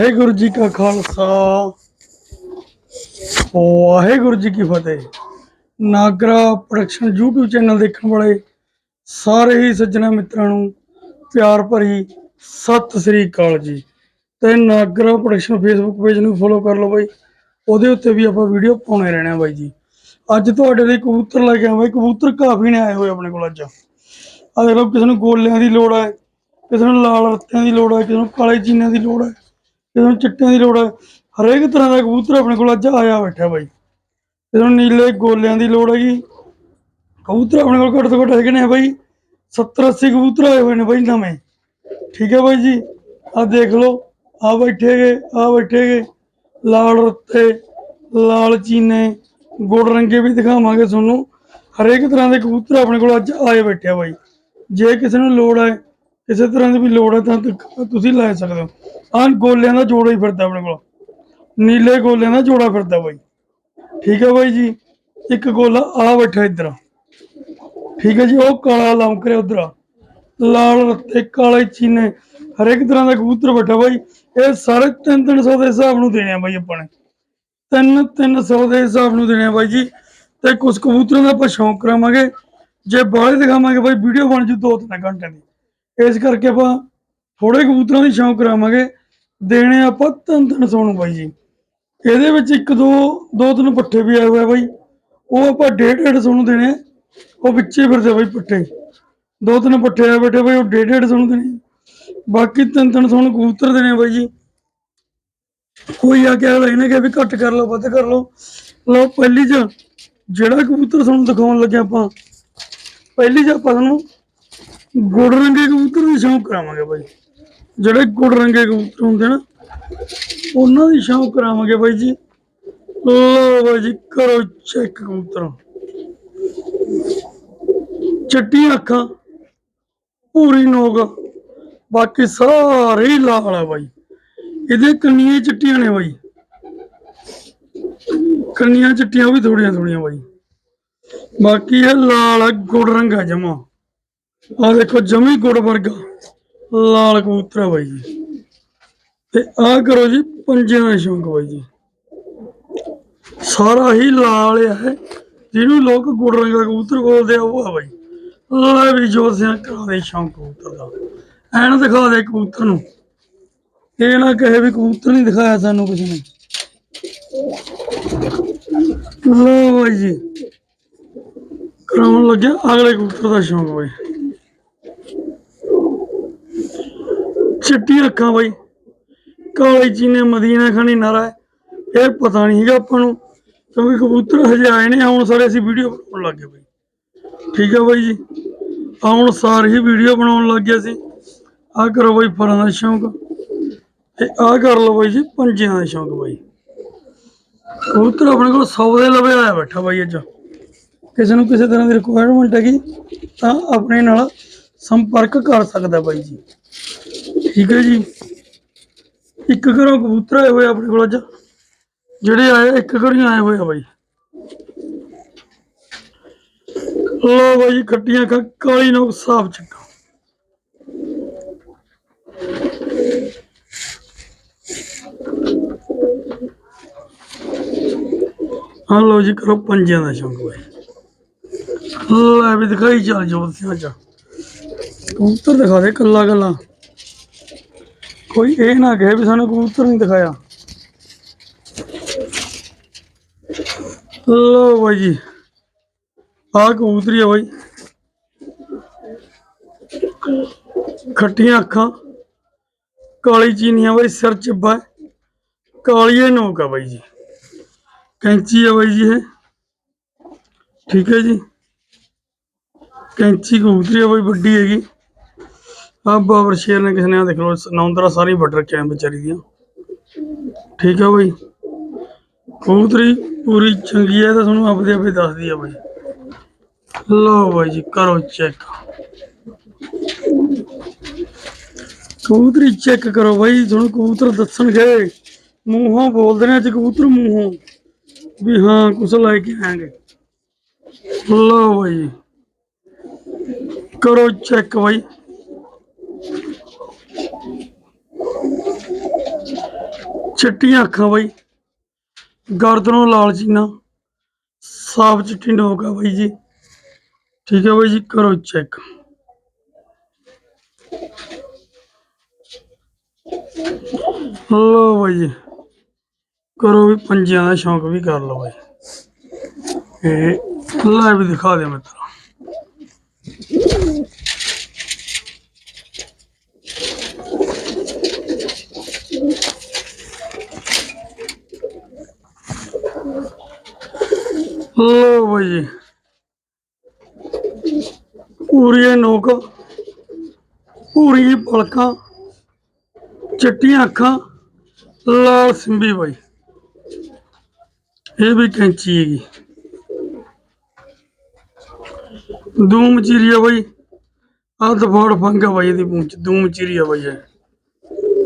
ਵਾਹਿਗੁਰੂ ਜੀ ਕਾ ਖਾਲਸਾ। ਵਾਹਿਗੁਰੂ ਜੀ ਕੀ ਫਤਿਹ। Nagra production YouTube channel ਦੇਖਣ ਵਾਲੇ ਸਾਰੇ ਹੀ ਸੱਜਣਾ ਮਿੱਤਰਾਂ ਨੂੰ ਪਿਆਰ ਭਰੀ ਸਤਿ ਸ੍ਰੀ ਅਕਾਲ ਜੀ। ਤੇ ਨਾਗਰਾ ਪ੍ਰੋਡਕਸ਼ਨ ਫੇਸਬੁੱਕ ਪੇਜ ਨੂੰ ਫੋਲੋ ਕਰ ਲਓ ਬਾਈ। ਉਹਦੇ ਉੱਤੇ ਵੀ ਆਪਾਂ ਵੀਡੀਓ ਪਾਉਣੇ ਰਹਿਣਾ ਬਾਈ ਜੀ। ਅੱਜ ਤੁਹਾਡੇ ਲਈ ਕਬੂਤਰ ਲੈ ਕੇ ਆਇਆ ਬਾਈ। ਕਬੂਤਰ ਕਾਫੀ ਨੇ ਆਏ ਹੋਏ ਆਪਣੇ ਕੋਲ ਅੱਜ। ਆ ਦੇਖ ਲਓ, ਕਿਸੇ ਨੂੰ ਗੋਲਿਆਂ ਦੀ ਲੋੜ ਹੈ, ਕਿਸੇ ਨੂੰ ਲਾਲ ਰੱਤਿਆਂ ਦੀ ਲੋੜ ਹੈ, ਕਿਸੇ ਨੂੰ ਕਾਲੇ ਚੀਨਿਆਂ ਦੀ ਲੋੜ ਹੈ। ਕਿਸੇ ਨੂੰ ਚਿੱਟਿਆਂ ਦੀ ਲੋੜ ਹੈ ਹਰੇਕ ਤਰ੍ਹਾਂ ਦਾ ਕਬੂਤਰ ਆਪਣੇ ਕੋਲ ਅੱਜ ਆਇਆ ਬੈਠਾ ਬਾਈ। ਕਿਸੇ ਨੀਲੇ ਗੋਲਿਆਂ ਦੀ ਲੋੜ ਹੈਗੀ। ਕਬੂਤਰ ਆਪਣੇ ਕੋਲ ਘੱਟ ਤੋਂ ਘੱਟ ਹੈਗੇ ਨੇ ਬਾਈ। 70 80 ਕਬੂਤਰ ਆਏ ਹੋਏ ਨੇ ਬਾਈ ਨਵੇਂ। ਠੀਕ ਹੈ ਬਾਈ ਜੀ। ਆ ਦੇਖ ਲਓ। ਆ ਬੈਠੇਗੇ ਆ ਬੈਠੇਗੇ ਲਾਲ ਰੱਤੇ, ਲਾਲ ਚੀਨੇ ਗੁੜ ਰੰਗੇ ਵੀ ਦਿਖਾਵਾਂਗੇ ਤੁਹਾਨੂੰ। ਹਰੇਕ ਤਰ੍ਹਾਂ ਦੇ ਕਬੂਤਰ ਆਪਣੇ ਕੋਲ ਅੱਜ ਆਏ ਬੈਠੇ ਆ ਬਾਈ। ਜੇ ਕਿਸੇ ਨੂੰ ਲੋੜ ਹੈ ਕਿਸੇ ਤਰ੍ਹਾਂ ਦੀ ਵੀ ਲੋੜ ਹੈ ਤਾਂ ਤੁ- ਤੁਸੀਂ ਲੈ ਸਕਦੇ ਹੋ। ਆਹ ਗੋਲਿਆਂ ਦਾ ਜੋੜਾ ਹੀ ਫਿਰਦਾ ਆਪਣੇ ਕੋਲ। ਨੀਲੇ ਗੋਲਿਆਂ ਦਾ ਜੋੜਾ ਫਿਰਦਾ ਬਾਈ। ਠੀਕ ਹੈ ਬਾਈ ਜੀ? ਇੱਕ ਗੋਲਾ ਆ ਬੈਠਾ ਇੱਧਰ। ਠੀਕ ਹੈ ਜੀ, ਉਹ ਕਾਲਾ ਲਮਕ ਰਿਹਾ ਉਧਰ। ਲਾਲ ਰੱਤੇ, ਕਾਲੇ ਚੀਨੇ। ਹਰੇਕ ਤਰ੍ਹਾਂ ਦਾ ਕਬੂਤਰ ਬੈਠਾ ਬਾਈ। ਇਹ ਸਾਰੇ 3-300 ਦੇ ਹਿਸਾਬ ਨੂੰ ਦੇਣੇ ਆ ਬਾਈ ਆਪਾਂ ਨੇ। ਤਿੰਨ 300 ਦੇ ਹਿਸਾਬ ਨੂੰ ਦੇਣੇ ਆ ਬਾਈ ਜੀ। ਤੇ ਕੁਝ ਕਬੂਤਰਾਂ ਦਾ ਆਪਾਂ ਸ਼ੌਂਕ ਕਰਾਵਾਂਗੇ। ਜੇ ਬਾਹਲੇ ਦਿਖਾਵਾਂਗੇ ਬਾਈ, ਵੀਡੀਓ ਬਣ ਜੂ ਦੋ ਤਿੰਨ ਘੰਟੇ ਦੀ। ਇਸ ਕਰਕੇ ਆਪਾਂ ਥੋੜੇ ਕਬੂਤਰਾਂ ਦੀ ਸ਼ੌਂਕ ਕਰਾਵਾਂਗੇ। ਦੇਣੇ ਆਪਾਂ ਤਿੰਨ 300 ਨੂੰ ਬਾਈ ਜੀ। ਇਹਦੇ ਵਿੱਚ ਇੱਕ, ਦੋ ਦੋ, ਤਿੰਨ ਪੱਠੇ ਵੀ ਆਏ ਹੋਏ ਆ ਬਾਈ। ਉਹ ਆਪਾਂ ਡੇਢ ਡੇਢ ਸੌ ਨੂੰ ਦੇਣੇ। ਉਹ ਵਿੱਚੇ ਫਿਰਦੇ ਬਾਈ ਪੱਠੇ। ਦੋ, ਤਿੰਨ ਪੱਠੇ ਆ ਬੈਠੇ ਬਾਈ, ਉਹ ਡੇਢ ਡੇਢ ਸੌ ਨੂੰ ਦੇਣੇ। ਬਾਕੀ ਤਿੰਨ ਤਿੰਨ ਸੌ ਨੂੰ ਕਬੂਤਰ ਦੇਣੇ ਆ ਬਾਈ ਜੀ। ਕੋਈ ਆ ਕੇ ਅਗਲਾ ਕਿ ਵੀ ਘੱਟ ਕਰ ਲਓ, ਵੱਧ ਕਰ ਲਓ। ਲਓ, ਪਹਿਲੀ ਚ ਜਿਹੜਾ ਕਬੂਤਰ ਤੁਹਾਨੂੰ ਦਿਖਾਉਣ ਲੱਗੇ ਆਪਾਂ, ਪਹਿਲੀ ਚ ਆਪਾਂ ਤੁਹਾਨੂੰ ਗੁੜ ਰੰਗੇ ਕਬੂਤਰ ਦੀ ਸ਼ੌਂਕ ਕਰਾਵਾਂਗੇ ਬਾਈ। ਜਿਹੜੇ ਗੁੜ ਰੰਗੇ ਕਬੂਤਰ ਹੁੰਦੇ ਨਾ ਉਹਨਾਂ ਦੀ ਸ਼ੌਂਕ ਕਰਾਵਾਂਗੇ ਬਾਈ ਜੀ। ਲਓ ਬਾਈ ਜੀ ਕਰੋ ਚੈੱਕ ਕਬੂਤਰ। ਚਿੱਟੀਆਂ ਅੱਖਾਂ ਪੂਰੀ ਨੋਕ। ਬਾਕੀ ਸਾਰੇ ਲਾਲ ਆ ਬਾਈ। ਇਹਦੇ ਕੰਨੀਆਂ ਚਿੱਟੀਆਂ ਨੇ ਬਾਈ। ਕੰਨੀਆਂ ਚਿੱਟੀਆਂ ਵੀ ਥੋੜੀਆਂ ਥੋੜੀਆਂ ਬਾਈ। ਬਾਕੀ ਇਹ ਲਾਲ ਆ, ਗੁੜ ਰੰਗਾ ਜਮਾ। ਆ ਦੇਖੋ ਜਮੀ ਗੁੜ ਵਰਗਾ, ਲਾਲ ਕਬੂਤਰ ਆ ਬਾਈ ਜੀ। ਤੇ ਆ ਕਰੋ ਜੀ ਪੰਜਿਆਂ ਦਾ ਸ਼ੌਂਕ ਬਾਈ ਜੀ। ਸਾਰਾ ਹੀ ਲਾਲ ਹੈ ਜਿਹਨੂੰ ਲੋਕ ਗੁੜ ਰੰਗਾ ਕਬੂਤਰ ਬੋਲਦੇ ਆ, ਉਹ ਆ ਬਾਈ। ਲੈ ਵੀ ਜੋਤ ਸਿਆਂ ਕਰਾ ਦੇ ਸ਼ੌਂਕ ਕਬੂਤਰ ਦਾ। ਐਨ ਦਿਖਾ ਦੇ ਕਬੂਤਰ ਨੂੰ। ਇਹ ਨਾ ਕਹੇ ਵੀ ਕਬੂਤਰ ਨਹੀਂ ਦਿਖਾਇਆ ਸਾਨੂੰ ਕਿਸੇ ਨੇ। ਲੋ ਬਾਈ ਜੀ। ਕਰਾਉਣ ਲੱਗਿਆ ਅਗਲੇ ਕਬੂਤਰ ਦਾ ਸ਼ੌਂਕ ਬਾਈ। ਚਿੱਟੀ ਅੱਖਾਂ ਬਾਈ। ਕਾਲੀ ਚੀਨੇ ਮਦੀਨਾ ਖਾਣੀ ਨਾਰਾ ਇਹ ਪਤਾ ਨਹੀਂ ਹੈਗਾ ਆਪਾਂ ਨੂੰ। ਕਿਉਂਕਿ ਕਬੂਤਰ ਹਜੇ ਆਏ ਨੇ ਹੁਣ ਸਾਰੇ ਅਸੀਂ ਵੀਡੀਓ ਬਣਾਉਣ ਲੱਗ ਗਏ ਬਾਈ। ਠੀਕ ਹੈ ਬਾਈ ਜੀ। ਆਉਣ ਸਾਰ ਹੀ ਵੀਡੀਓ ਬਣਾਉਣ ਲੱਗ ਗਏ ਸੀ ਆ ਕਰੋ ਬਾਈ ਫਰਾਂ ਦਾ ਸ਼ੌਂਕ। ਤੇ ਆ ਕਰ ਲਓ ਬਾਈ ਜੀ, ਪੰਜਿਆਂ ਦਾ ਸ਼ੌਂਕ ਬਾਈ। ਕਬੂਤਰ ਆਪਣੇ ਕੋਲ 100 ਦੇ ਲਵੇ ਆਇਆ ਬੈਠਾ ਬਾਈ ਅੱਜ। ਕਿਸੇ ਨੂੰ ਕਿਸੇ ਤਰ੍ਹਾਂ ਦੀ ਰਿਕੁਆਇਰਮੈਂਟ ਹੈਗੀ, ਤਾਂ ਆਪਣੇ ਨਾਲ ਸੰਪਰਕ ਕਰ ਸਕਦਾ ਬਾਈ ਜੀ। ਠੀਕ ਹੈ ਜੀ। ਇੱਕ ਘਰੋਂ ਕਬੂਤਰ ਆਏ ਹੋਏ ਆ ਆਪਣੇ ਕੋਲ ਅੱਜ। ਜਿਹੜੇ ਆਏ, ਇੱਕ ਘਰੋਂ ਹੀ ਆਏ ਹੋਏ ਆ ਬਾਈ। ਲੋ ਬਾਈ, ਖੱਟੀਆਂ ਅੱਖਾਂ ਕਾਲੀ ਨੋਕ ਸਾਫ਼ ਚੱਕਾ ਹਾਂ ਲੋ ਜੀ, ਕਰੋ ਪੰਜਿਆਂ ਦਾ ਸ਼ੌਂਕ ਬਾਈ। ਲੈ ਵੀ ਦਿਖਾਈ, ਚੱਲ ਜੋ ਸਿਆਂ ਚ। ਕਬੂਤਰ ਦਿਖਾ ਦੇ ਕੱਲਾ ਕੱਲਾ ਕੋਈ ਇਹ ਨਾ ਕਹੇ ਵੀ ਸਾਨੂੰ ਕਬੂਤਰ ਨਹੀਂ ਦਿਖਾਇਆ। ਲੋ ਬਾਈ ਜੀ ਆ ਕਬੂਤਰੀ ਆ ਬਾਈ। ਖੱਟੀਆਂ ਅੱਖਾਂ, ਕਾਲੀ ਚੀਨੀਆਂ ਬਾਈ, ਸਿਰ ਚਿੱਬਾ ਹੈ। ਕਾਲੀਏ ਨੋਕ ਆ ਬਾਈ ਜੀ। ਕੈਂਚੀ ਆ ਬਾਈ ਜੀ ਇਹ। ਠੀਕ ਹੈ ਜੀ। ਕੈਂਚੀ ਕਬੂਤਰੀ ਆ ਬਾਈ, ਵੱਡੀ ਹੈਗੀ। ਆ ਬਾਬਰ ਸ਼ੇਰ ਨੇ ਕਿਸੇ ਨੇ, ਆਹ ਦੇਖ ਲਓ ਨੌਂਦਰਾ ਸਾਰੀ ਵੱਢ ਰੱਖਿਆ ਵਿਚਾਰੀ ਦੀਆਂ। ਠੀਕ ਆ ਬਾਈ? ਕਬੂਤਰੀ ਪੂਰੀ ਚੰਗੀ ਹੈ ਤਾਂ ਤੁਹਾਨੂੰ ਆਪਦੇ ਆਪੇ ਦੱਸਦੀ ਆ ਬਾਈ। ਲਓ ਬਾਈ ਜੀ, ਕਰੋ ਚੈੱਕ। ਕਬੂਤਰੀ ਚੈੱਕ ਕਰੋ ਬਾਈ, ਤੁਹਾਨੂੰ ਕਬੂਤਰ ਦੱਸਣਗੇ। ਮੂੰਹੋਂ ਬੋਲਦੇ ਨੇ ਅੱਜ ਕਬੂਤਰ ਮੂੰਹੋਂ, ਵੀ ਹਾਂ, ਕੁਛ ਲੈ ਕੇ ਆਏਗੇ। ਲਓ ਬਾਈ ਕਰੋ ਚੈੱਕ ਬਾਈ। ਚਿੱਟੀਆਂ ਅੱਖਾਂ ਬਾਈ। ਗਰਦਨੋਂ ਲਾਲ ਚੀਨਾ ਸਾਫ਼ ਚਿੱਟੀ ਨੋਕ ਆ ਬਾਈ ਜੀ। ਠੀਕ ਹੈ ਬਾਈ ਜੀ, ਕਰੋ ਚੈੱਕ ਲੋ ਬਾਈ ਜੀ। ਕਰੋ ਵੀ ਪੰਜਿਆਂ ਦਾ ਸ਼ੌਂਕ ਵੀ ਕਰ ਲਓ ਬਾਈ। ਇਹ ਲੈ ਦਿਖਾ ਦੇ ਮਿੱਤਰਾ ਲੋ ਬਾਈ ਜੀ। ਪੂਰੀ ਨੋਕ ਪੂਰੀ ਪਲਕਾਂ, ਚਿੱਟੀਆਂ ਅੱਖਾਂ, ਲਾਲ ਸਿੰਬੀ ਬਾਈ। ਇਹ ਵੀ ਕੈਂਚੀ ਹੈਗੀ। ਦੂਮ ਚੀਰੀਆ ਬਾਈ। ਆਹ ਦਫਾੜ ਫੰਗਾ ਬਾਈ ਇਹਦੀ ਪੂੰਛ, ਦੂਮ ਚੀਰੀਆ ਬਾਈ ਇਹ।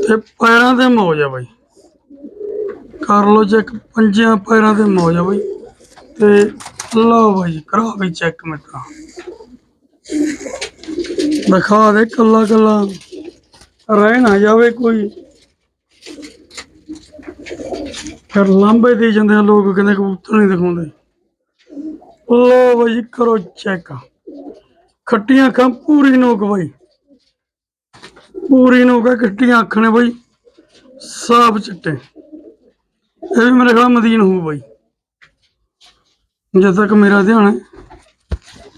ਤੇ ਪੈਰਾਂ ਤੇ ਮੌਜ ਆ ਬਾਈ। ਕਰ ਲੋ ਚੈੱਕ ਪੰਜਿਆਂ ਪੈਰਾਂ ਤੇ ਮੌਜ ਆ ਬਾਈ। ਤੇ ਲਓ ਬਾਈ, ਕਰਾ ਵੀ ਚੈੱਕ ਮਿੱਤਰਾ। ਦਿਖਾ ਦੇ ਕੱਲਾ ਕੱਲਾ। ਰਹਿ ਨਾ ਜਾਵੇ ਕੋਈ। ਫਿਰ ਲਾਂਬੇ ਦੇ ਜਾਂਦੇ ਆ ਲੋਕ, ਕਹਿੰਦੇ ਕਬੂਤਰ ਨਹੀਂ ਦਿਖਾਉਂਦੇ। ਲੋ ਬਾਈ, ਕਰੋ ਚੈੱਕ ਖੱਟੀਆਂ ਅੱਖਾਂ, ਪੂਰੀ ਨੋਕ ਬਾਈ। ਪੂਰੀ ਨੋਕ ਆ, ਖੱਟੀਆਂ ਅੱਖਾਂ ਨੇ ਬਾਈ। ਸਾਫ਼ ਚਿੱਟੇ। ਇਹ ਵੀ ਮੇਰੇ ਖਿਆਲ ਮਦੀਨ ਹੋਊ ਬਾਈ। ਜਦ ਤੱਕ ਮੇਰਾ ਧਿਆਨ ਹੈ,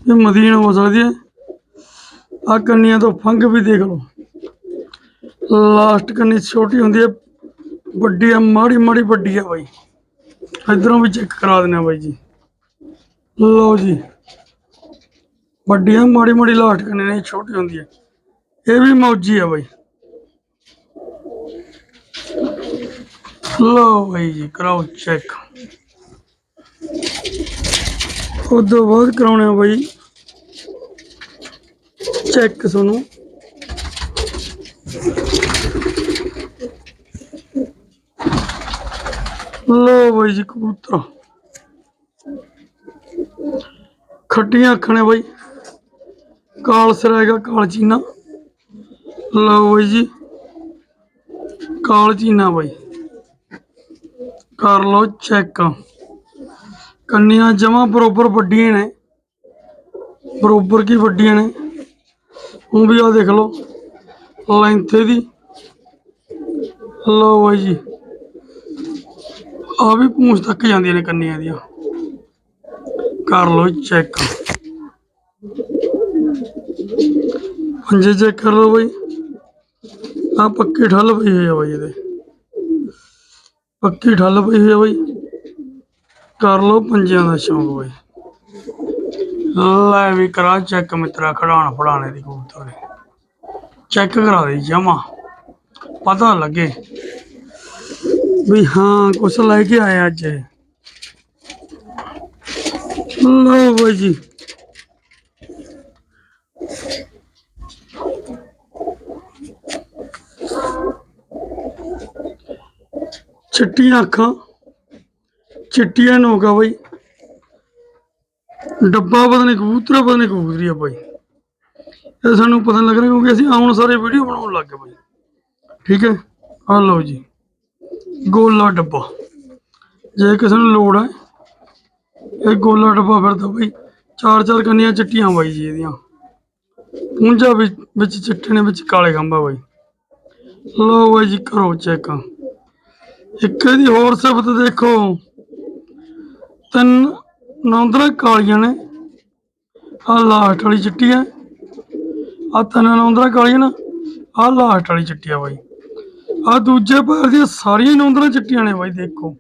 ਇਹ ਮਦੀਨ ਹੋ ਸਕਦੀ ਹੈ। ਆ ਕੰਨੀਆਂ ਤੋਂ ਫੰਗ ਵੀ ਦੇਖ ਲਓ। ਲਾਸਟ ਕੰਨੀ ਛੋਟੀ ਹੁੰਦੀ ਹੈ, ਵੱਡੀ ਆ ਮਾੜੀ ਮਾੜੀ, ਵੱਡੀ ਆ ਬਾਈ। ਇਧਰੋਂ ਵੀ ਚੈੱਕ ਕਰਾ ਦਿੰਦੇ ਆ ਬਾਈ ਜੀ। ਲਓ ਜੀ। ਵੱਡੀਆਂ, ਮਾੜੀ ਮਾੜੀ ਲਾਸਟ ਕੰਨੀ ਨੇ, ਛੋਟੀ ਹੁੰਦੀ ਹੈ। ਇਹ ਵੀ ਮੌਜੀ ਆ ਬਾਈ। ਲਓ ਬਾਈ ਜੀ, ਕਰਾਓ ਚੈੱਕ ਉਸ ਤੋਂ ਬਾਅਦ ਕਰਾਉਣੇ ਆ ਬਾਈ। ਚੈੱਕ ਤੁਹਾਨੂੰ। ਲੋ ਬਾਈ ਜੀ ਕਬੂਤਰ। ਖੱਟੀਆਂ ਅੱਖਾਂ ਨੇ ਬਾਈ। ਕਾਲ ਸਿਰ ਹੈਗਾ, ਕਾਲ ਚੀਨਾ। ਲਓ ਬਾਈ ਜੀ। ਕਾਲ ਚੀਨਾ ਬਾਈ। ਕਰ ਲਓ ਚੈੱਕ ਕੰਨੀਆਂ ਜਮਾ ਬਰੋਬਰ ਵੱਡੀਆਂ ਨੇ। ਬਰੋਬਰ ਕੀ ਵੱਡੀਆਂ ਨੇ? ਉਹ ਵੀ ਆ ਦੇਖ ਲਓ, ਲੈਂਥ ਦੀ। ਲਓ ਬਾਈ ਜੀ ਆ ਵੀ ਪੂੰਛ ਤੱਕ ਜਾਂਦੀਆਂ ਨੇ ਕੰਨੀਆਂ ਦੀਆਂ। ਕਰ ਲਓ ਚੈੱਕ ਪੰਜੇ ਚੈੱਕ ਕਰ ਲਓ ਬਾਈ। ਆ ਪੱਕੀ ਠੱਲ ਪਈ ਹੋਈ ਆ ਬਾਈ ਇਹਦੇ। ਪੱਕੀ ਠੱਲ ਪਈ ਹੋਈ ਆ ਬਾਈ। ਕਰ ਲਓ ਪੰਜਿਆਂ ਦਾ ਸ਼ੌਂਕ ਬਾਈ ਲੈ ਵੀ ਕਰਾ ਚੈੱਕ ਮਿੱਤਰਾ ਖੜਾਣ ਫੜਾਣੇ ਦੀ ਕਬੂਤਰ ਦੀ ਚੈੱਕ ਕਰਾ ਦੇ ਜਮਾ ਪਤਾ ਲੱਗੇ ਵੀ ਹਾਂ ਕੁਛ ਲੈ ਕੇ ਆਇਆ ਅੱਜ ਲਓ ਬਾਈ ਜੀ ਚਿੱਟੀਆਂ ਅੱਖਾਂ ਚਿੱਟੀਆਂ ਨੋਕਾ ਬਾਈ। ਡੱਬਾ ਪਤਾ ਨਹੀਂ ਕਬੂਤਰਾ ਪਤਾ ਨਹੀਂ ਕਬੂਤਰੀ ਆ ਬਾਈ। ਇਹ ਸਾਨੂੰ ਪਤਾ ਲੱਗ ਰਿਹਾ ਕਿਉਂਕਿ ਅਸੀਂ ਆਉਣ ਸਾਰੇ ਵੀਡੀਓ ਬਣਾਉਣ ਲੱਗ ਗਏ ਬਾਈ। ਠੀਕ ਹੈ? ਆ ਲਓ ਜੀ। ਗੋਲਾ ਡੱਬਾ। ਜੇ ਕਿਸੇ ਨੂੰ ਲੋੜ ਹੈ, ਇਹ ਗੋਲਾ ਡੱਬਾ ਫਿਰਦਾ ਬਾਈ। ਚਾਰ ਚਾਰ ਕੰਨੀਆਂ ਚਿੱਟੀਆਂ ਬਾਈ ਜੀ ਇਹਦੀਆਂ। ਪੁੰਜਾ ਵਿੱਚ ਵਿੱਚ ਚਿੱਟੇ ਨੇ, ਵਿੱਚ ਕਾਲੇ ਖੰਭਾ ਬਾਈ। ਲਓ ਬਾਈ ਜੀ, ਕਰੋ ਚੈੱਕ। ਇੱਕ ਇਹਦੀ ਹੋਰ ਸਿਫਤ ਦੇਖੋ। ਤਿੰਨ ਨੌਂਦਰਾਂ ਕਾਲੀਆਂ ਨੇ। ਆ ਲਾਸਟ ਵਾਲੀ ਚਿੱਟੀ ਹੈ। ਆ ਤਿੰਨ ਨੌਂਦਰਾਂ ਕਾਲੀਆਂ ਨਾ। ਆ ਲਾਸਟ ਵਾਲੀ ਚਿੱਟੀ ਆ ਬਾਈ। ਆ ਦੂਜੇ ਪੈਰ ਦੀਆਂ ਸਾਰੀਆਂ ਨੌਂਦਰਾਂ ਚਿੱਟੀਆਂ ਨੇ ਬਾਈ, ਦੇਖੋ।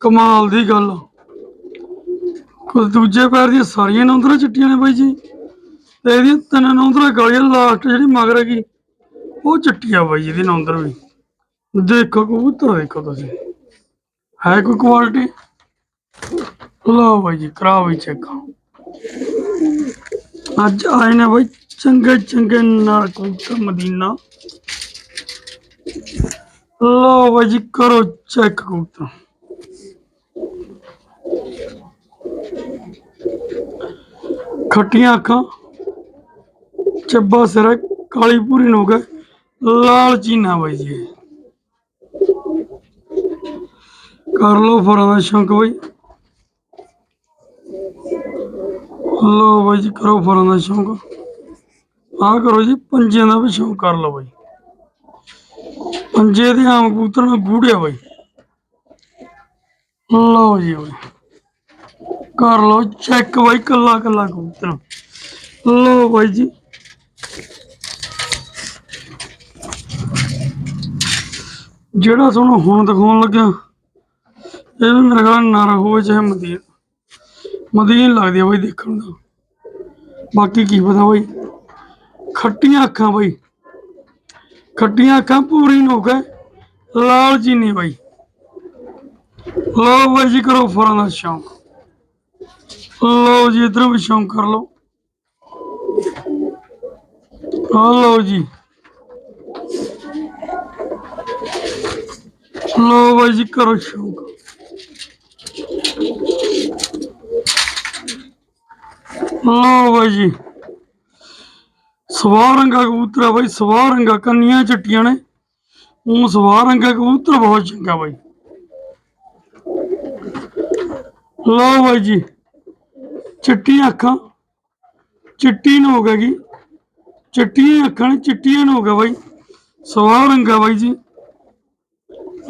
ਕਮਾਲ ਦੀ ਗੱਲ। ਕੁਝ ਦੂਜੇ ਪੈਰ ਦੀਆਂ ਸਾਰੀਆਂ ਨੌਂਦਰਾਂ ਚਿੱਟੀਆਂ ਨੇ ਬਾਈ ਜੀ। ਤੇ ਇਹਦੀਆਂ ਤਿੰਨ ਨੌਂਦਰਾਂ ਕਾਲੀਆਂ ਲਾਸਟ ਜਿਹੜੀ ਮਗਰ ਹੈਗੀ, ਉਹ ਚਿੱਟੀ ਆ ਬਾਈ ਇਹਦੀ ਨੌਂਦਰ ਵੀ। ਦੇਖੋ ਕਬੂਤਰ, ਦੇਖੋ ਤੁਸੀਂ। ਹੈ ਕੋਈ ਕੁਆਲਿਟੀ ਲਓ ਬਾਈ ਜੀ, ਕਰਾਓ ਵੀ ਚੈੱਕ ਅੱਜ ਆਏ ਨੇ ਬਾਈ ਚੰਗੇ ਚੰਗੇ ਨਾਲ ਕਬੂਤਰ ਮਦੀਨਾ ਲਓ ਬਾਈ ਜੀ, ਕਰੋ ਚੈੱਕ ਕਬੂਤਰ। ਖੱਟੀਆਂ ਅੱਖਾਂ, ਚੱਬਾ ਸਿਰ, ਕਾਲੀ ਪੂਰੀ ਨੋਕ ਹੈ ਲਾਲ ਚੀਨਾ ਬਾਈ ਜੀ। ਕਰ ਲੋ ਫਰਾਂ ਦਾ ਸ਼ੌਂਕ ਬਾਈ। ਲਓ ਬਾਈ ਜੀ, ਕਰੋ ਫਰਾਂ ਦਾ ਸ਼ੌਂਕ। ਆਹ ਕਰੋ ਜੀ, ਪੰਜਿਆਂ ਦਾ ਵੀ ਸ਼ੌਂਕ ਕਰ ਲਓ ਬਾਈ। ਪੰਜੇ ਦੇ ਆਮ ਕਬੂਤਰ ਨਾਲ ਗੂੜਿਆ ਬਾਈ। ਲਓ ਜੀ ਬਾਈ। ਕਰ ਲਓ ਚੈੱਕ ਬਾਈ, ਕੱਲਾ ਕੱਲਾ ਕਬੂਤਰ। ਲਓ ਬਾਈ ਜੀ। ਜਿਹੜਾ ਤੁਹਾਨੂੰ ਹੁਣ ਦਿਖਾਉਣ ਲੱਗਿਆ, ਇਹ ਵੀ ਮੇਰੇ ਖਿਆਲ ਨਰ ਹੋਵੇ ਚਾਹੇ ਮਦੀਨ ਮਦੀਨ ਲੱਗਦੀ ਆ ਬਾਈ ਦੇਖਣ ਦਾ ਬਾਕੀ ਕੀ ਪਤਾ ਬਾਈ। ਖੱਟੀਆਂ ਅੱਖਾਂ ਬਾਈ। ਖੱਟੀਆਂ ਅੱਖਾਂ ਪੂਰੀ ਨੋਕ ਹੈ ਲਾਲ ਚੀਨੀ ਬਾਈ। ਲਓ ਬਾਈ ਜੀ ਕਰੋ ਫਰਾਂ ਦਾ ਸ਼ੌਂਕ। ਲਓ ਜੀ ਇਧਰੋਂ ਵੀ ਸ਼ੌਂਕ ਕਰ ਲਓ। ਆ ਲਓ ਜੀ। ਲਓ ਬਾਈ ਜੀ ਕਰੋ ਸ਼ੌਂਕ। ਲੋ ਬਾਈ ਜੀ। ਸਵਾਰ ਰੰਗਾ ਕਬੂਤਰ ਆ ਬਾਈ ਸਵਾਰ ਰੰਗਾ, ਕੰਨੀਆਂ ਚਿੱਟੀਆਂ ਨੇ। ਉਹ ਸਵਾਰ ਰੰਗਾ ਕਬੂਤਰ ਬਹੁਤ ਚੰਗਾ ਬਾਈ। ਲਓ ਬਾਈ ਜੀ, ਚਿੱਟੀਆਂ ਅੱਖਾਂ ਚਿੱਟੀ ਨੋਕ ਜੀ। ਚਿੱਟੀਆਂ ਅੱਖਾਂ ਨੇ, ਚਿੱਟੀਆਂ ਨੋਕ ਹੈ ਬਾਈ। ਸਵਾਰ ਰੰਗਾ ਬਾਈ ਜੀ।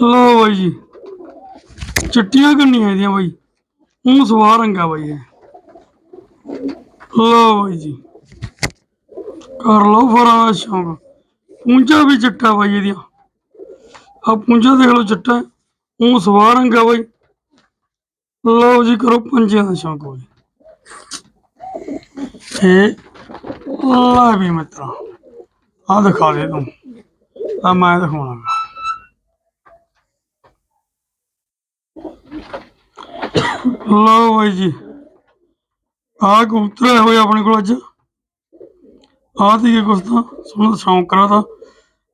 ਲਓ ਬਾਈ ਜੀ, ਚਿੱਟੀਆਂ ਕੰਨੀਆਂ ਇਹਦੀਆਂ ਬਾਈ। ਉਹ ਸਵਾਰ ਰੰਗਾ ਬਾਈ ਹੈ ਲਓ ਬਾਈ ਜੀ। ਕਰ ਲਓ ਫਰਾਂ ਦਾ ਸ਼ੌਂਕ। ਪੂੰਝਾ ਵੀ ਚਿੱਟਾ ਬਾਈ ਇਹਦੀਆਂ। ਆ ਪੂੰਝਾ ਦੇਖ ਲਓ ਚਿੱਟਾ। ਉਹ ਸਵਾਰ ਰੰਗਾ ਬਾਈ। ਲਓ ਜੀ ਕਰੋ ਪੰਜਿਆਂ ਦਾ ਸ਼ੌਂਕ ਬਾਈ। ਇਹ ਲੈ ਵੀ ਮਿੱਤਰਾ ਆ ਦਿਖਾ ਦੇ ਤੂੰ। ਆ ਮੈਂ ਦਿਖਾਉਣਾ ਲਓ ਬਾਈ ਜੀ। ਆ ਕਬੂਤਰ ਆਏ ਹੋਏ ਆਪਣੇ ਕੋਲ ਅੱਜ। ਆ ਸੀਗੇ ਕੁਛ ਤਾਂ ਸੋਹਣਾ ਸ਼ੌਂਕ ਕਰਾਤਾ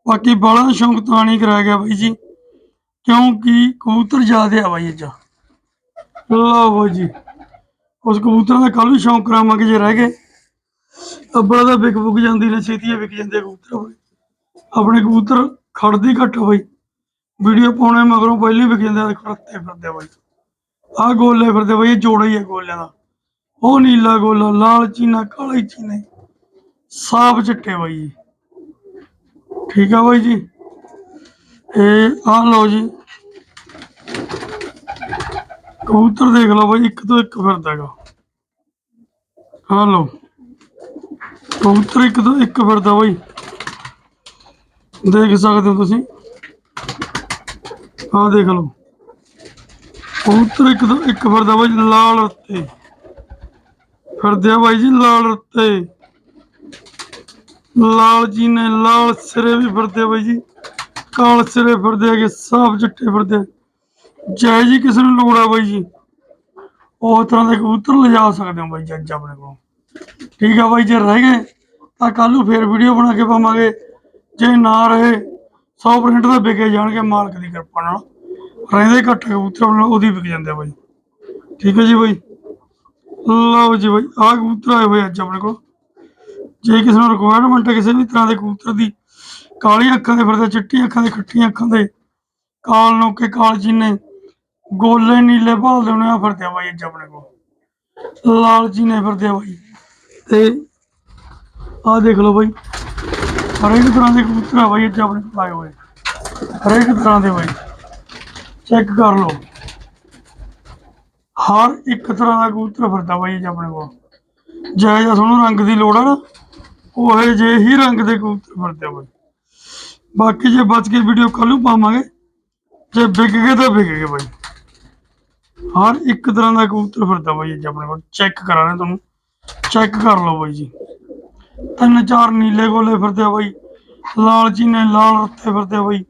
ਬਾਕੀ ਬਾਲਾ ਸ਼ੌਂਕ ਤਾਂ ਨਹੀਂ ਕਰਾਇਆ ਗਿਆ ਬਾਈ ਜੀ। ਕਿਉਂਕਿ ਕਬੂਤਰ ਜ਼ਿਆਦੇ ਆ ਬਾਈ ਅੱਜ। ਲਓ ਬਾਈ ਜੀ। ਉਸ ਕਬੂਤਰਾਂ ਦਾ ਕੱਲ ਨੂੰ ਸ਼ੌਂਕ ਕਰਾਵਾਂਗੇ ਜੇ ਰਹਿ ਗਏ। ਅੱਬੜਾ ਤਾਂ ਵਿਕ ਬੁਕ ਜਾਂਦੀ ਨੇ, ਛੇਤੀ ਵਿਕ ਜਾਂਦੇ ਆ ਕਬੂਤਰ ਬਾਈ ਆਪਣੇ ਕਬੂਤਰ ਖੜਦੀ ਘੱਟ ਬਾਈ। ਵੀਡੀਓ ਪਾਉਣੇ ਮਗਰੋਂ ਪਹਿਲਾਂ ਵਿਕ ਜਾਂਦੇ ਆ ਖੜਤੇ ਫਿਰਦੇ ਬਾਈ। ਆਹ ਗੋਲੇ ਫਿਰਦੇ ਬਾਈ, ਇਹ ਜੋੜਾ ਹੀ ਹੈ ਗੋਲਿਆਂ ਦਾ। ਉਹ ਨੀਲਾ ਗੋਲਾ ਲਾਲ ਚੀਨਾ, ਕਾਲੀ ਚੀਨੇ। ਸਾਫ਼ ਚਿੱਟੇ ਬਾਈ ਜੀ। ਠੀਕ ਆ ਬਾਈ ਜੀ? ਇਹ ਆਹ ਲਓ ਜੀ। ਕਬੂਤਰ ਦੇਖ ਲਓ ਬਾਈ, ਇੱਕ ਤੋਂ ਇੱਕ ਫਿਰਦਾ ਹੈਗਾ। ਆਹ ਲਓ। ਕਬੂਤਰ ਇੱਕ ਤੋਂ ਇੱਕ ਫਿਰਦਾ ਬਾਈ। ਦੇਖ ਸਕਦੇ ਹੋ ਤੁਸੀਂ? ਆਹ ਦੇਖ ਲਓ। ਕਬੂਤਰ ਇੱਕ ਤੋਂ ਇੱਕ ਫਿਰਦਾ ਬਾਈ, ਲਾਲ ਉੱਤੇ। ਫਿਰਦੇ ਆ ਬਾਈ ਜੀ ਲਾਲ ਉੱਤੇ ਲਾਲ ਜੀ ਨੇ ਲਾਲ ਸਿਰੇ ਵੀ ਫਿਰਦੇ ਬਾਈ ਜੀ। ਕਾਲ ਸਿਰੇ ਫਿਰਦੇ ਹੈਗੇ, ਸਾਫ਼ ਚਿੱਟੇ ਫਿਰਦੇ ਜੈ ਜੀ ਕਿਸੇ ਨੂੰ ਲੋੜ ਆ ਬਾਈ ਜੀ। ਉਹ ਤਰ੍ਹਾਂ ਦੇ ਕਬੂਤਰ ਲਿਜਾ ਸਕਦੇ ਹੋ ਬਾਈ ਜੀ ਆਪਣੇ ਕੋਲ। ਠੀਕ ਆ ਬਾਈ ਜੇ, ਰਹਿ ਗਏ। ਤਾਂ ਕੱਲ ਨੂੰ ਫੇਰ ਵੀਡੀਓ ਬਣਾ ਕੇ ਪਾਵਾਂਗੇ। ਜੇ ਨਾ ਰਹੇ 100% ਤਾਂ ਵਿਕੇ ਜਾਣਗੇ ਮਾਲਕ ਦੀ ਕਿਰਪਾ ਨਾਲ। ਰਹਿੰਦੇ ਘੱਟ ਕਬੂਤਰ ਆਪਣੇ ਉਹਦੀ ਵਿਕ ਜਾਂਦੇ ਬਾਈ। ਠੀਕ ਹੈ ਜੀ ਬਾਈ। ਲਓ ਜੀ ਬਾਈ, ਆਹ ਕਬੂਤਰ ਆਏ ਹੋਏ ਅੱਜ ਆਪਣੇ ਕੋਲ। ਜੇ ਕਿਸੇ ਨੂੰ ਰਿਕੁਆਇਰਮੈਂਟ ਹੈ ਕਿਸੇ ਵੀ ਤਰ੍ਹਾਂ ਦੇ ਕਬੂਤਰ ਦੀ, ਕਾਲੀਆਂ ਅੱਖਾਂ ਦੇ ਫਿਰਦੇ, ਚਿੱਟੀਆਂ ਅੱਖਾਂ ਦੇ, ਖੱਟੀਆਂ ਅੱਖਾਂ ਦੇ, ਕਾਲ ਨੋਕੇ, ਕਾਲ ਚੀਨੇ, ਗੋਲੇ ਨੀਲੇ ਭਾਲ ਦੇ ਆ ਫਿਰਦੇ ਆ ਬਾਈ ਅੱਜ ਆਪਣੇ ਕੋਲ। ਲਾਲ ਚੀਨੇ ਫਿਰਦੇ ਆ ਬਾਈ। ਤੇ ਆਹ ਦੇਖ ਲਓ ਬਾਈ, ਹਰੇਕ ਤਰ੍ਹਾਂ ਦੇ ਕਬੂਤਰ ਆ ਬਾਈ ਅੱਜ ਆਪਣੇ ਕੋਲ ਆਏ ਹੋਏ। ਹਰੇਕ ਤਰ੍ਹਾਂ ਦੇ ਬਾਈ। ਚੈੱਕ ਕਰ ਲਓ। ਹਰ ਇੱਕ ਤਰ੍ਹਾਂ ਦਾ ਕਬੂਤਰ ਫਿਰਦਾ ਬਾਈ ਅੱਜ ਆਪਣੇ ਕੋਲ। ਜੈ ਜਿਹਾ ਤੁਹਾਨੂੰ ਰੰਗ ਦੀ ਲੋੜ ਆ ਨਾ, ਉਹ ਜੇ ਹੀ ਰੰਗ ਦੇ ਕਬੂਤਰ ਫਿਰਦੇ ਬਾਈ। ਬਾਕੀ ਜੇ ਬਚ ਕੇ ਵੀਡੀਓ ਕੱਲ੍ਹ ਨੂੰ ਪਾਵਾਂਗੇ, ਜੇ ਵਿਕ ਗਏ ਤਾਂ ਵਿਕ ਗਏ ਬਾਈ। ਹਰ ਇੱਕ ਤਰ੍ਹਾਂ ਦਾ ਕਬੂਤਰ ਫਿਰਦਾ ਬਾਈ ਅੱਜ ਆਪਣੇ ਕੋਲ। ਚੈੱਕ ਕਰਾ ਤੁਹਾਨੂੰ। ਚੈੱਕ ਕਰ ਲਓ ਬਾਈ ਜੀ। ਤਿੰਨ ਚਾਰ ਨੀਲੇ ਗੋਲੇ ਫਿਰਦੇ ਬਾਈ। ਲਾਲ ਚੀਨੇ, ਲਾਲ ਰੱਤੇ ਫਿਰਦੇ ਆ ਬਾਈ।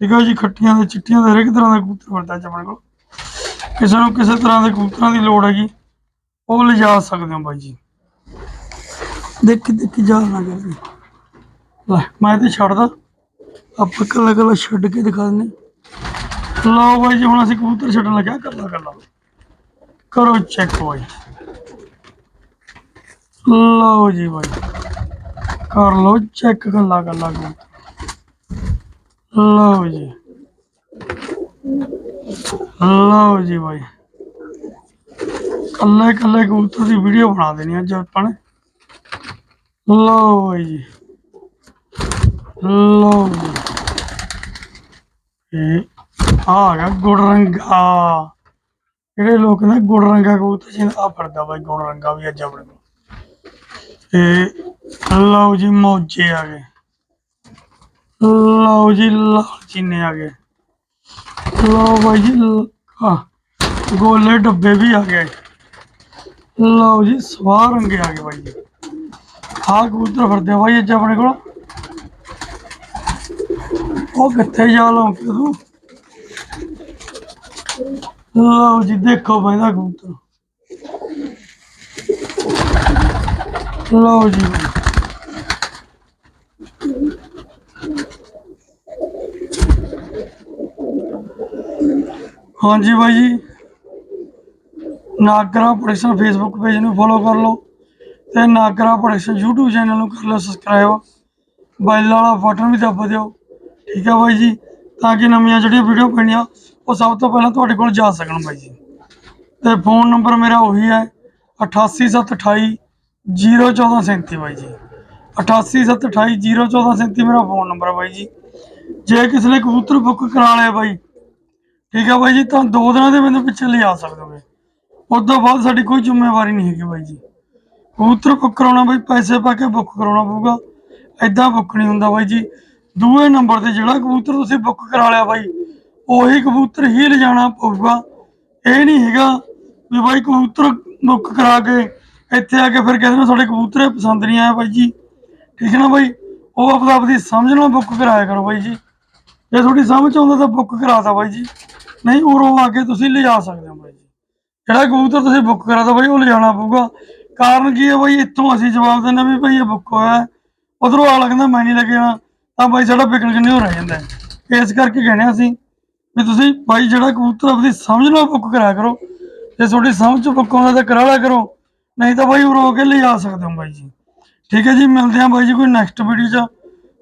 ਠੀਕ ਹੈ ਜੀ, ਖੱਟੀਆਂ ਦੇ ਚਿੱਟੀਆਂ ਦੇ ਹਰ ਇੱਕ ਤਰ੍ਹਾਂ ਦਾ ਕਬੂਤਰ ਫਿਰਦਾ ਜੀ ਆਪਣੇ ਕੋਲ। ਕਿਸੇ ਨੂੰ ਕਿਸੇ ਤਰ੍ਹਾਂ ਦੇ ਕਬੂਤਰਾਂ ਦੀ ਲੋੜ ਹੈਗੀ, ਉਹ ਲਿਜਾ ਸਕਦੇ ਹੋ ਬਾਈ ਜੀ। ਦੇਖ ਦੇਖ ਜਾ ਨਾ ਕਰ ਲੈ, ਮੈਂ ਤੇ ਛੱਡਦਾ। ਆਪਾਂ ਕੱਲਾ ਕੱਲਾ ਛੱਡ ਕੇ ਦਿਖਾ ਦਿੰਦੇ ਲਓ ਬਾਈ ਜੀ, ਹੁਣ ਅਸੀਂ ਕਬੂਤਰ ਛੱਡਣ ਲੱਗਿਆ ਕੱਲਾ ਕੱਲਾ ਕਰੋ ਚੈੱਕ ਬਾਈ। ਲਓ ਜੀ ਬਾਈ। ਕਰ ਲਓ ਚੈੱਕ ਕੱਲਾ ਕੱਲਾ ਕਬੂਤਰ। ਲਓ ਜੀ। ਲਓ ਜੀ ਬਾਈ। ਕੱਲੇ ਕੱਲੇ ਕਬੂਤਰ ਦੀ ਵੀਡੀਓ ਬਣਾ ਦੇਣੀ ਅੱਜ ਆਪਾਂ ਨੇ। ਲਓ ਬਾਈ ਜੀ। ਲਓ ਇਹ ਆ ਗਿਆ ਗੁੜ ਰੰਗਾ ਜਿਹੜੇ ਲੋਕ ਨੇ ਗੁੜ ਰੰਗਾ ਕਬੂਤਰ ਜੀ ਆ ਫੜਦਾ ਬਾਈ ਗੁੜ ਰੰਗਾ ਵੀ ਅੱਜ ਆਪਣੇ ਕੋਲ। ਤੇ ਲਓ ਜੀ ਮੌਜੇ ਆ ਗਏ। ਲਓ ਜੀ, ਲਾਲ ਚੀਨੇ ਆ ਗਏ। ਲਓ ਬਾਈ ਜੀ ਆ ਗੋਲੇ ਡੱਬੇ ਵੀ ਆ ਗਏ। ਲਓ ਜੀ ਸਵਾਰ ਰੰਗੇ ਆ ਗਏ ਬਾਈ ਜੀ। ਆ ਕਬੂਤਰ ਫਿਰਦੇ ਆ ਬਾਈ ਅੱਜ ਆਪਣੇ ਕੋਲ। ਉਹ ਕਿੱਥੇ ਜਾ ਲਓ ਤੂੰ? ਲਓ ਜੀ, ਦੇਖੋ ਬੈਂਦਾ ਕਬੂਤਰ। ਲਓ ਜੀ। ਹਾਂਜੀ ਬਾਈ ਜੀ। ਨਾਗਰਾ ਪ੍ਰੋਡਕਸ਼ਨ ਫੇਸਬੁੱਕ ਪੇਜ ਨੂੰ ਫੋਲੋ ਕਰ ਲਓ ਤੇ ਨਾਗਰਾ ਪ੍ਰੋਡਕਸ਼ਨ YouTube ਚੈਨਲ ਨੂੰ ਕਰ ਲਓ ਸਬਸਕ੍ਰਾਈਬ ਬੈਲ ਵਾਲਾ ਬਟਨ ਵੀ ਦੱਬ ਦਿਓ। ਠੀਕ ਹੈ ਬਾਈ ਜੀ। ਤਾਂ ਕਿ ਨਵੀਆਂ ਜਿਹੜੀਆਂ ਵੀਡੀਓ ਪੈਣੀਆਂ, ਉਹ ਸਭ ਤੋਂ ਪਹਿਲਾਂ ਤੁਹਾਡੇ ਕੋਲ ਜਾ ਸਕਣ ਬਾਈ ਜੀ। ਤੇ ਫੋਨ ਨੰਬਰ ਮੇਰਾ ਉਹੀ ਹੈ 88728 01437 ਬਾਈ ਜੀ। 88728 01437 ਮੇਰਾ ਫੋਨ ਨੰਬਰ ਹੈ ਬਾਈ ਜੀ। ਜੇ ਕਿਸੇ ਨੇ ਕਬੂਤਰ ਬੁੱਕ ਕਰਾ ਲਿਆ ਬਾਈ ਠੀਕ ਹੈ ਬਾਈ ਜੀ, ਤਾਂ ਦੋ ਦਿਨਾਂ ਦੇ ਮੈਨੂੰ ਪਿੱਛੇ ਲਿਆ ਸਕਦੇ ਹੋਗੇ ਉਸ ਤੋਂ ਬਾਅਦ ਸਾਡੀ ਕੋਈ ਜ਼ਿੰਮੇਵਾਰੀ ਨਹੀਂ ਹੈਗੀ ਬਾਈ ਜੀ। ਕਬੂਤਰ ਬੁੱਕ ਕਰਾਉਣਾ ਬਾਈ, ਪੈਸੇ ਪਾ ਕੇ ਬੁੱਕ ਕਰਾਉਣਾ ਪਊਗਾ। ਐਦਾਂ ਬੁੱਕ ਨਹੀਂ ਹੁੰਦਾ ਬਾਈ ਜੀ। ਦੂਏ ਨੰਬਰ ਤੇ ਜਿਹੜਾ ਕਬੂਤਰ ਤੁਸੀਂ ਬੁੱਕ ਕਰਾ ਲਿਆ ਬਾਈ, ਉਹੀ ਕਬੂਤਰ ਹੀ ਲਿਜਾਣਾ ਪਊਗਾ। ਇਹ ਨਹੀਂ ਹੈਗਾ ਵੀ ਬਾਈ ਕਬੂਤਰ ਬੁੱਕ ਕਰਾ ਕੇ ਇੱਥੇ ਆ ਕੇ ਫਿਰ ਕਹਿੰਦੇ ਨੇ ਸਾਡੇ ਕਬੂਤਰ ਪਸੰਦ ਨਹੀਂ ਆਇਆ ਬਾਈ ਜੀ। ਠੀਕ ਹੈ ਨਾ ਬਾਈ? ਉਹ ਆਪਦਾ ਆਪਦੀ ਸਮਝ ਨਾਲ ਬੁੱਕ ਕਰਾਇਆ ਕਰੋ ਬਾਈ ਜੀ। ਜੇ ਤੁਹਾਡੀ ਸਮਝ ਆਉਂਦਾ ਤਾਂ ਬੁੱਕ ਕਰਾ ਕਰਾਤਾ ਬਾਈ ਜੀ। ਨਹੀਂ, ਉਰੋਂ ਆ ਕੇ ਤੁਸੀਂ ਲਿਜਾ ਸਕਦੇ ਹੋ ਬਾਈ ਜੀ। ਜਿਹੜਾ ਕਬੂਤਰ ਤੁਸੀਂ ਬੁੱਕ ਕਰਾਤਾ ਬਾਈ, ਉਹ ਲਿਜਾਣਾ ਪਊਗਾ। ਕਾਰਨ ਕੀ ਹੈ ਬਾਈ, ਇੱਥੋਂ ਅਸੀਂ ਜਵਾਬ ਦਿੰਦੇ ਵੀ ਭਾਈ ਇਹ ਬੁੱਕ ਹੋਇਆ ਉਧਰੋਂ ਆਲਾ ਕਹਿੰਦਾ, ਮੈਂ ਨਹੀਂ ਲੱਗਣਾ ਤਾਂ ਬਾਈ ਸਾਡਾ ਵਿਕਣ ਕਿੰਨੇ ਹੋ ਰਹਿ ਜਾਂਦਾ ਇਸ ਕਰਕੇ ਕਹਿੰਦੇ ਅਸੀਂ ਵੀ ਤੁਸੀਂ ਬਾਈ ਜਿਹੜਾ ਕਬੂਤਰ ਆਪਣੀ ਸਮਝ ਨਾਲ ਬੁੱਕ ਕਰਾਇਆ ਕਰੋ। ਜੇ ਤੁਹਾਡੀ ਸਮਝ ਚ ਬੁੱਕ ਆਉਂਦਾ ਤਾਂ ਕਰਾ ਲਿਆ ਕਰੋ। ਨਹੀਂ ਤਾਂ ਬਾਈ ਉਰੋਂ ਕੇ ਲਿਜਾ ਸਕਦੇ ਹੋ ਬਾਈ ਜੀ। ਠੀਕ ਹੈ ਜੀ, ਮਿਲਦੇ ਆ ਬਾਈ ਜੀ ਕੋਈ ਨੈਕਸਟ ਵੀਡੀਓ 'ਚ।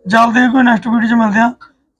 ਜਲਦੀ ਕੋਈ ਨੈਕਸਟ ਵੀਡੀਓ 'ਚ ਮਿਲਦੇ ਹਾਂ।